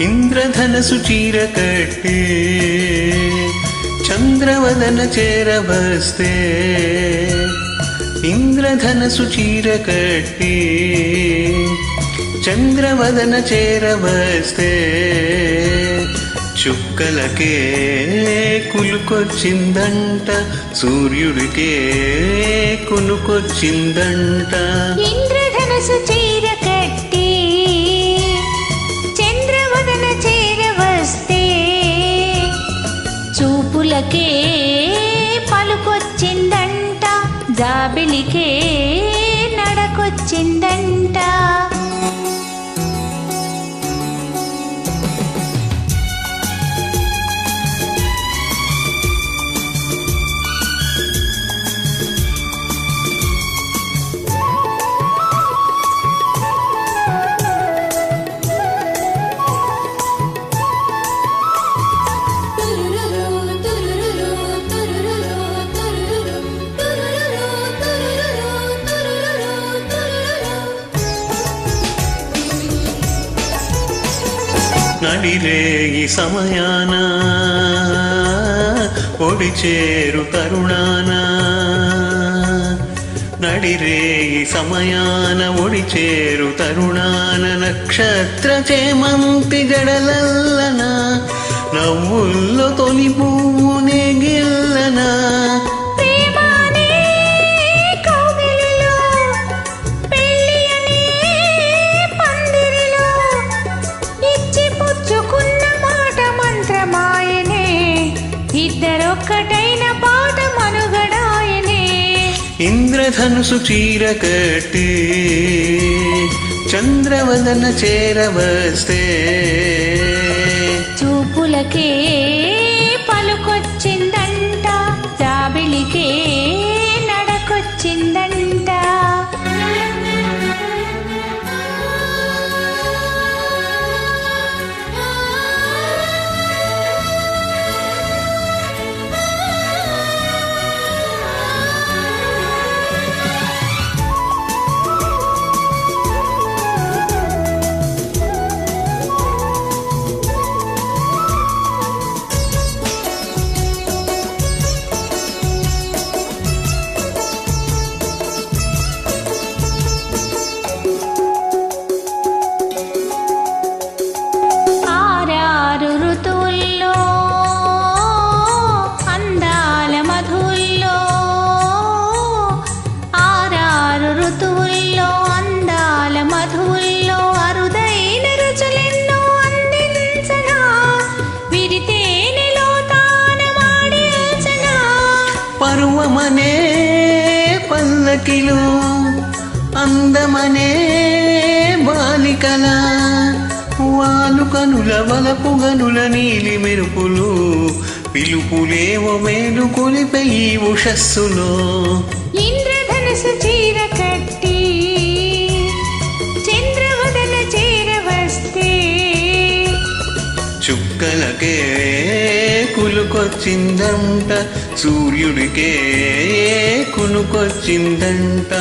ఇంద్రధనసు చీర కట్టి చంద్రవదన చేరవస్తే ఇంద్రధనసు చీర కట్టి చంద్రవదన చేరవస్తే చుక్కలకే కులుకొచ్చిందంట సూర్యుడికే కొనుకొచ్చిందంట ఇంద్రధనసు చీర జాబిలికే నడకొచ్చిందంట. నడిరే ఈ సమయాన. ఒడి చేరు తరుణాన నడిరే ఈ సమయాన ఒడి చేరు తరుణాన నక్షత్ర చేమంతి జడలల్లన నవ్వుల్లో తొలి పువ్వు నెగిల్లనా. ఇంద్రధనుసు చీర కట్టి చంద్రవదన చేరవస్తే చూపులకే పల్లకిలు అందమనే బాలికల వాలు కనుల వలపు గనుల నీలి మెరుపులు పిలుపులేవో మేలు కొలిపై ఉషస్సులో. ఇంద్రధనుసు చీర కట్టి కులుకొచ్చిందంట సూర్యుడికే కునుకొచ్చిందంట.